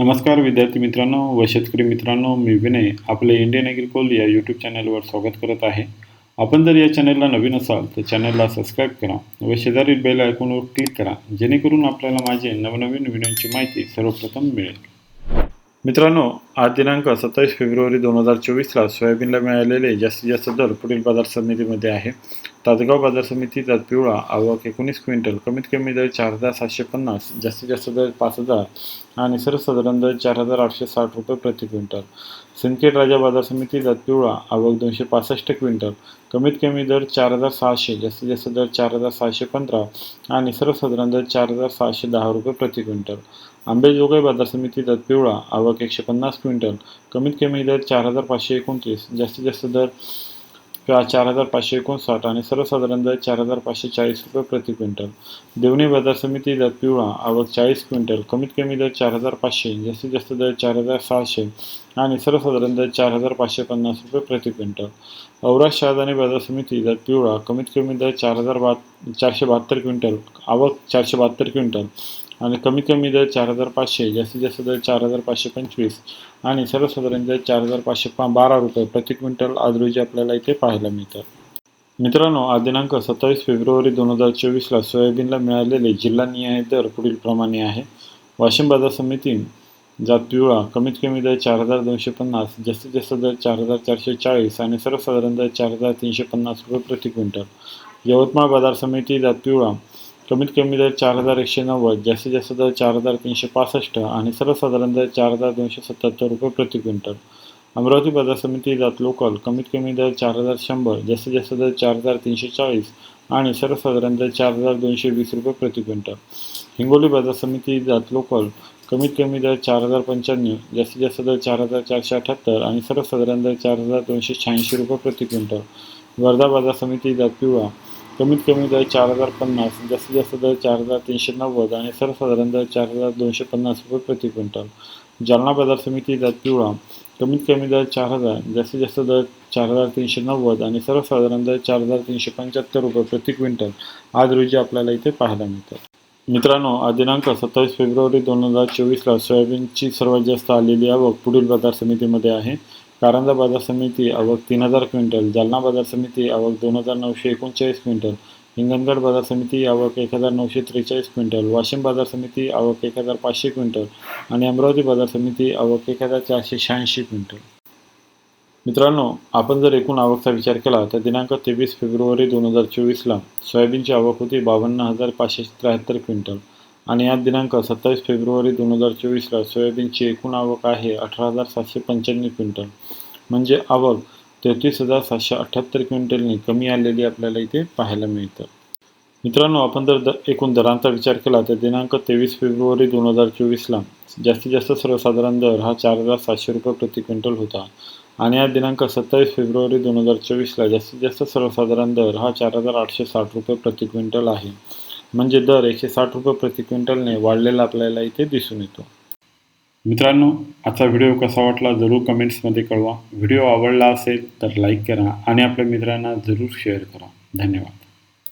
नमस्कार विद्यार्थी मित्रांनो व शेतकरी मित्रांनो मी विनय आपले इंडियन ॲग्रिकोल या यूट्यूब चॅनलवर स्वागत करत आहे. आपण जर या चॅनलला नवीन असाल तर चॅनलला सबस्क्राईब करा व शेजारील बेल आयकॉनवर क्लिक करा जेणेकरून आपल्याला माझे नवनवीन व्हिडिओची माहिती सर्वप्रथम मिळेल. मित्रांनो आज दिनांक सत्तावीस फेब्रुवारी दोन हजार चोवीसला सोयाबीनला मिळालेले जास्तीत जास्त दर पुढील बाजार समितीमध्ये आहे. तासगाव बाजार समितीचा पिवळा आवक एकोणीस क्विंटल कमीत कमी दर चार हजार सातशे पन्नास जास्तीत जास्त दर पाच हजार आणि सर्वसाधारण दर चार हजार आठशे साठ रुपये प्रति क्विंटल. सिंदखेड राजा बाजार समितीचा पिवळा आवक दोनशे पासष्ट क्विंटल कमीत कमी दर चार हजार सहाशे जास्तीत जास्त दर चार हजार सहाशे पंधरा आणि सर्वसाधारण दर चार हजार सहाशे दहा रुपये प्रति क्विंटल. आंबेजोगाई बाजार समितीचा पिवळा आवक एकशे पन्नास क्विंटल कमीत कमी दर चार हजार पाचशे एकोणतीस जास्तीत जास्त दर किंवा चार हजार पाचशे एकोणसाठ आणि सर्वसाधारण दर चार हजार पाचशे चाळीस रुपये प्रति क्विंटल. देवणी बाजार समिती दर पिवळा आवक चाळीस क्विंटल कमीत कमी दर चार हजार पाचशे जास्तीत जास्त दर चार हजार सहाशे. आणि सर्वसाधारण दर चार हजार पाचशे पन्नास रुपये प्रति क्विंटल. औराज शहादानी बाजार समिती दर पिवळा कमीत कमी दर चार हजार बा चारशे बहात्तर क्विंटल आवक चारशे बहात्तर क्विंटल आणि कमीत कमी दर चार हजार पाचशे जास्तीत जास्त दर चार हजार पाचशे पंचवीस आणि सर्वसाधारण दर चार हजार पाचशे पा बारा रुपये प्रति क्विंटल आज रोजी आपल्याला इथे पाहायला मिळतात मित्रांनो आज दिनांक सत्तावीस फेब्रुवारी दोन हजार चोवीसला सोयाबीनला मिळालेले जिल्हानिहाय दर पुढील प्रमाणे आहे. वाशिम बाजार समिती जात पिवळा कमीत कमी दर चार हजार दोनशे पन्नास जास्तीत जास्त दर चार हजार चारशे चाळीस आणि सर्वसाधारण दर चार हजार तीनशे पन्नास रुपये प्रति क्विंटल. यवतमाळ बाजार समिती जात पिवळा कमीत कमी दर चार हजार एकशे नव्वद जास्तीत जास्त दर चार हजार तीनशे पासष्ट आणि सर्वसाधारण दर चार हजार दोनशे सत्याहत्तर रुपये प्रति क्विंटल. अमरावती बाजार समिती जात लोकल कमीत कमी दर चार हजार शंभर जास्तीत जास्त दर चार हजार तीनशे चाळीस आणि सर्वसाधारण दर चार हजार दोनशे वीस रुपये प्रति क्विंटल. हिंगोली बाजार समिती जात लोकल कमीत कमी दर चार हजार पंच्याण्णव जास्तीत जास्त दर चार हजार चारशे अठ्याहत्तर आणि सर्वसाधारण दर चार हजार दोनशे शहाऐंशी रुपये प्रति क्विंटल. वर्धा बाजार समिती दर पिवळा कमीत कमी दर चार हजार पन्नास जास्तीत जास्त दर चार हजार तीनशे नव्वद आणि सर्वसाधारण दर चार हजार दोनशे पन्नास रुपये प्रति क्विंटल. जालना बाजार समिती दर पिवळा कमीत कमी दर चार हजार जास्तीत जास्त दर चार हजार तीनशे नव्वद आणि सर्वसाधारण दर चार हजार तीनशे पंच्याहत्तर रुपये प्रति क्विंटल. आज रोजी आपल्याला इथे पाहायला मिळतात. मित्रांनो आज दिनांक सत्तावीस फेब्रुवारी दोन हजार चोवीसला सोयाबीनची सर्वात जास्त आलेली आवक पुढील बाजार समितीमध्ये आहे. कारंजा बाजार समिती आवक तीन हजार क्विंटल जालना बाजार समिती आवक दोन हजार नऊशे एकोणचाळीस क्विंटल हिंगणगड बाजार समिती आवक एक हजार नऊशे त्रेचाळीस क्विंटल वाशिम बाजार समिती आवक एक हजार पाचशे क्विंटल आणि अमरावती बाजार समिती आवक एक हजार चारशे शहाऐंशी क्विंटल. मित्रांनो आपण जर एकूण आवकचा विचार केला तर दिनांक तेवीस फेब्रुवारी दोन हजार चोवीसला सोयाबीनची आवक होती बावन्न हजार पाचशे त्र्याहत्तर क्विंटल. आणि आज दिनांक सत्तावीस फेब्रुवारी दोन हजार चोवीसला सोयाबीनची एकूण आवक आहे अठरा हजार सातशे पंच्याण्णव क्विंटल. म्हणजे आवक तेहतीस हजार सातशे अठ्ठ्याहत्तर क्विंटलनी कमी आलेली आपल्याला इथे पाहायला मिळतं. मित्रांनो आपण जर द एकूण दरांचा विचार केला तर दिनांक तेवीस फेब्रुवारी दोन हजार चोवीसला जास्तीत जास्त सर्वसाधारण दर हा चार हजार सातशे रुपये प्रति क्विंटल होता. आणि आज दिनांक सत्तावीस फेब्रुवारी दोन हजार चोवीसला जास्तीत जास्त सर्वसाधारण दर हा चार हजार आठशे साठ रुपये प्रति क्विंटल आहे. म्हणजे दर एकशे साठ रुपये प्रति क्विंटलने वाढलेला आपल्याला इथे दिसून येतो. मित्रांनो आजचा व्हिडिओ कसा वाटला जरूर कमेंट्समध्ये कळवा. व्हिडिओ आवडला असेल तर लाईक करा आणि आपल्या मित्रांना जरूर शेअर करा. धन्यवाद.